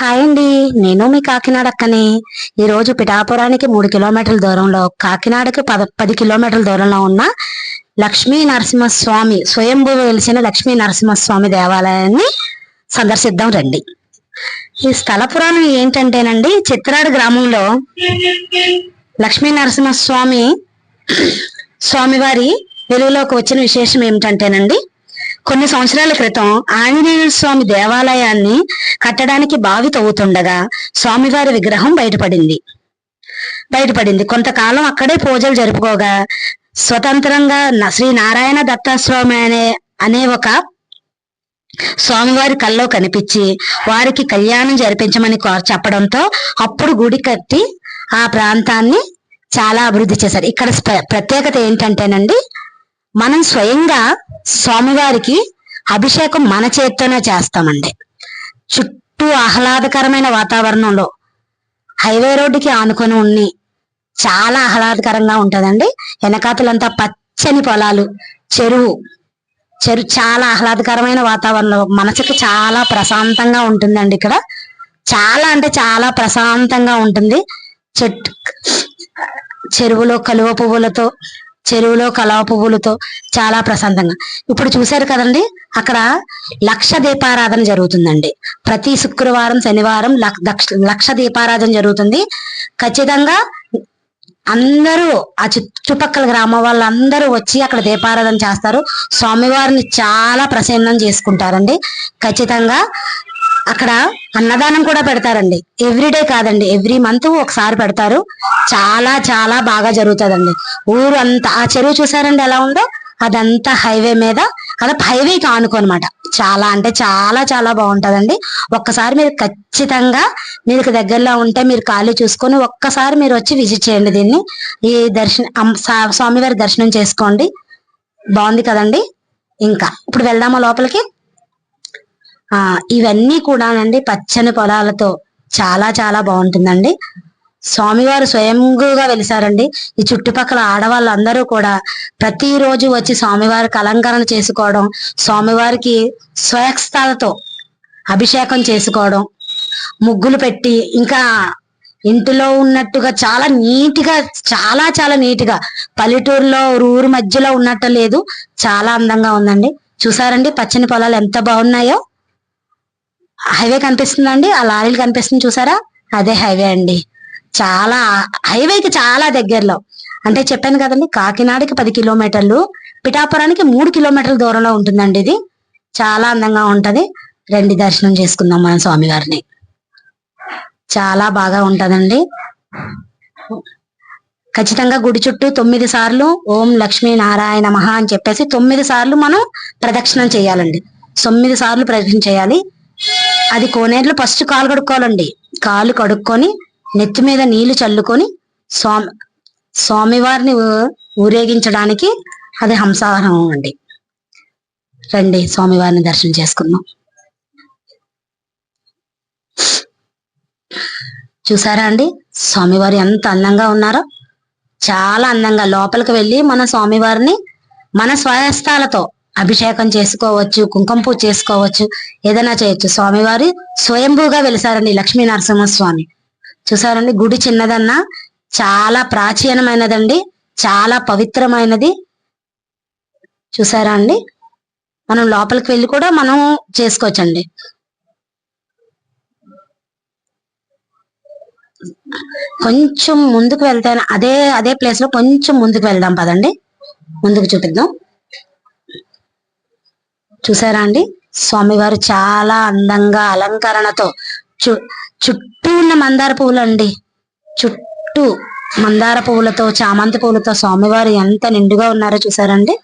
Hi అండి నేను మీ కాకినాడ అక్కని ఈరోజు పిఠాపురానికి మూడు కిలోమీటర్ల దూరంలో కాకినాడకి పద పది కిలోమీటర్ల దూరంలో ఉన్న లక్ష్మీ నరసింహస్వామి స్వయంభూ వెలిసిన లక్ష్మీ నరసింహస్వామి దేవాలయాన్ని సందర్శిద్దాం రండి. ఈ స్థల పురాణం ఏంటంటేనండి చిత్రాడు గ్రామంలో లక్ష్మీ నరసింహస్వామి స్వామివారి వెలుగులోకి వచ్చిన విశేషం ఏమిటంటేనండి కొన్ని సంవత్సరాల క్రితం ఆంజనేయ స్వామి దేవాలయాన్ని కట్టడానికి బావి తవ్వుతుండగా స్వామివారి విగ్రహం బయటపడింది. బయటపడింది. కొంతకాలం అక్కడే పూజలు జరుపుకోగా స్వతంత్రంగా శ్రీ నారాయణ దత్తాస్వామి అనే అనే ఒక స్వామివారి కల్లో కనిపించి వారికి కళ్యాణం జరిపించమని చెప్పడంతో అప్పుడు గుడి కట్టి ఆ ప్రాంతాన్ని చాలా అభివృద్ధి చేశారు. ఇక్కడ ప్రత్యేకత ఏంటంటేనండి మనం స్వయంగా స్వామివారికి అభిషేకం మన చేత్తోనే చేస్తామండి. చుట్టూ ఆహ్లాదకరమైన వాతావరణంలో హైవే రోడ్డుకి ఆనుకొని ఉన్ని చాలా ఆహ్లాదకరంగా ఉంటదండి. వెనకాతలంతా పచ్చని పొలాలు చెరువు. చెరువు చాలా ఆహ్లాదకరమైన వాతావరణంలో మనసుకి చాలా ప్రశాంతంగా ఉంటుందండి ఇక్కడ. చాలా అంటే చాలా ప్రశాంతంగా ఉంటుంది. చెట్టు చెరువులో కలువ పువ్వులతో చెరువులో కలవ పువ్వులతో చాలా ప్రశాంతంగా. ఇప్పుడు చూశారు కదండి అక్కడ లక్ష దీపారాధన జరుగుతుందండి. ప్రతి శుక్రవారం శనివారం లక్- లక్ష దీపారాధన జరుగుతుంది. ఖచ్చితంగా అందరూ ఆ చుట్టుపక్కల గ్రామం వాళ్ళందరూ వచ్చి అక్కడ దీపారాధన చేస్తారు. స్వామివారిని చాలా ప్రసన్నం చేసుకుంటారండి. ఖచ్చితంగా అక్కడ అన్నదానం కూడా పెడతారండి. ఎవ్రీడే కాదండి. ఎవ్రీ మంత్ ఒకసారి పెడతారు. చాలా చాలా బాగా జరుగుతుందండి. ఊరు అంతా ఆ చెరువు చూసారండి ఎలా ఉందో? అదంతా హైవే మీద అలా హైవేకి ఆనుకోనమాట చాలా అంటే చాలా చాలా బాగుంటుందండి. ఒక్కసారి మీరు ఖచ్చితంగా మీకు దగ్గరలో ఉంటే మీరు ఖాళీ చూసుకొని ఒక్కసారి మీరు వచ్చి విజిట్ చేయండి దీన్ని. ఈ దర్శనం సా- స్వామివారి దర్శనం చేసుకోండి. బాగుంది కదండి? ఇంకా. ఇప్పుడు వెళ్దామా లోపలికి? ఆ ఇవన్నీ కూడానండి పచ్చని పొలాలతో చాలా చాలా బాగుంటుందండి. స్వామివారు స్వయంగా వెలిసారండి. ఈ చుట్టుపక్కల ఆడవాళ్ళందరూ కూడా ప్రతిరోజు వచ్చి స్వామివారికి అలంకరణ చేసుకోవడం స్వామివారికి స్వయస్థాలతో అభిషేకం చేసుకోవడం ముగ్గులు పెట్టి ఇంకా ఇంటిలో ఉన్నట్టుగా చాలా నీట్గా చాలా చాలా నీట్గా పల్లెటూరులో ఊరు మధ్యలో ఉన్నట్టు లేదు చాలా అందంగా ఉందండి. చూసారండి పచ్చని పొలాలు ఎంత బాగున్నాయో? హైవే కనిపిస్తుందండి. ఆ లారీలు కనిపిస్తుంది చూసారా? అదే హైవే అండి. చాలా హైవేకి చాలా దగ్గరలో. అంటే చెప్పాను కదండి కాకినాడకి పది కిలోమీటర్లు పిఠాపురానికి మూడు కిలోమీటర్ల దూరంలో ఉంటుందండి ఇది. చాలా అందంగా ఉంటది. రండి దర్శనం చేసుకుందాం మన స్వామివారిని. చాలా బాగా ఉంటదండి. ఖచ్చితంగా గుడి చుట్టూ తొమ్మిది సార్లు ఓం లక్ష్మీ నారాయణ మహా అని చెప్పేసి తొమ్మిది సార్లు మనం ప్రదక్షిణం చేయాలండి. తొమ్మిది సార్లు ప్రదక్షిణ చేయాలి. అది కోనేరులో ఫస్ట్ కాలు కడుక్కోవాలండి. కాలు కడుక్కొని నెత్తి మీద నీళ్ళు చల్లుకొని స్వామి స్వామివారిని ఊరేగించడానికి అది హంసాహారం అండి. రండి స్వామివారిని దర్శనం చేసుకుందాం. చూసారా అండి? స్వామివారు ఎంత అందంగా ఉన్నారో? చాలా అందంగా. లోపలికి వెళ్ళి మన స్వామివారిని మన స్వయస్థాలతో అభిషేకం చేసుకోవచ్చు కుంకుమ పూజ చేసుకోవచ్చు ఏదైనా చేయొచ్చు. స్వామివారి స్వయంభూగా వెలిసారండి లక్ష్మీ నరసింహస్వామి చూసారండి గుడి చిన్నదన్నా చాలా ప్రాచీనమైనదండి చాలా పవిత్రమైనది. చూసారా అండి? మనం లోపలికి వెళ్ళి కూడా మనం చేసుకోవచ్చండి. కొంచెం ముందుకు వెళ్తే అదే అదే ప్లేస్లో కొంచెం ముందుకు వెళ్దాం పదండి. ముందుకు చూపిద్దాం. చూసారా అండి? స్వామివారు చాలా అందంగా అలంకరణతో చు చుట్టూ ఉన్న మందార పువ్వులు అండి చుట్టూ మందార పువ్వులతో చామంతి పువ్వులతో స్వామివారు ఎంత నిండుగా ఉన్నారో చూసారండి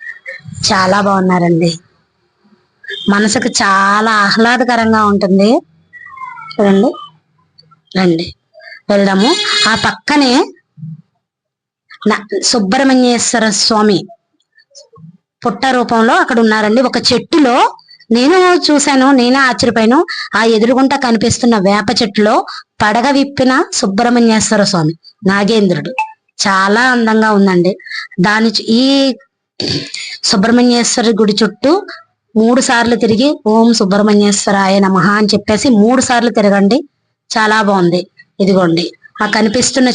చాలా బాగున్నారండి. మనసుకు చాలా ఆహ్లాదకరంగా ఉంటుంది. చూడండి. రండి. వెళ్దాము. ఆ పక్కనే సుబ్రహ్మణ్యేశ్వర స్వామి పుట్ట రూపంలో అక్కడ ఉన్నారండి ఒక చెట్టులో నేను చూశాను నేనే ఆశ్చర్యపోయాను. ఆ ఎదురుగుంట కనిపిస్తున్న వేప చెట్టులో పడగ విప్పిన సుబ్రహ్మణ్యేశ్వర స్వామి నాగేంద్రుడు. చాలా అందంగా ఉందండి. దాని ఈ సుబ్రహ్మణ్యేశ్వరి గుడి చుట్టూ మూడు సార్లు తిరిగి ఓం సుబ్రహ్మణ్యేశ్వరాయ నమః అని చెప్పేసి మూడు సార్లు తిరగండి. చాలా బాగుంది. ఇదిగోండి. ఆ కనిపిస్తున్న చెట్టు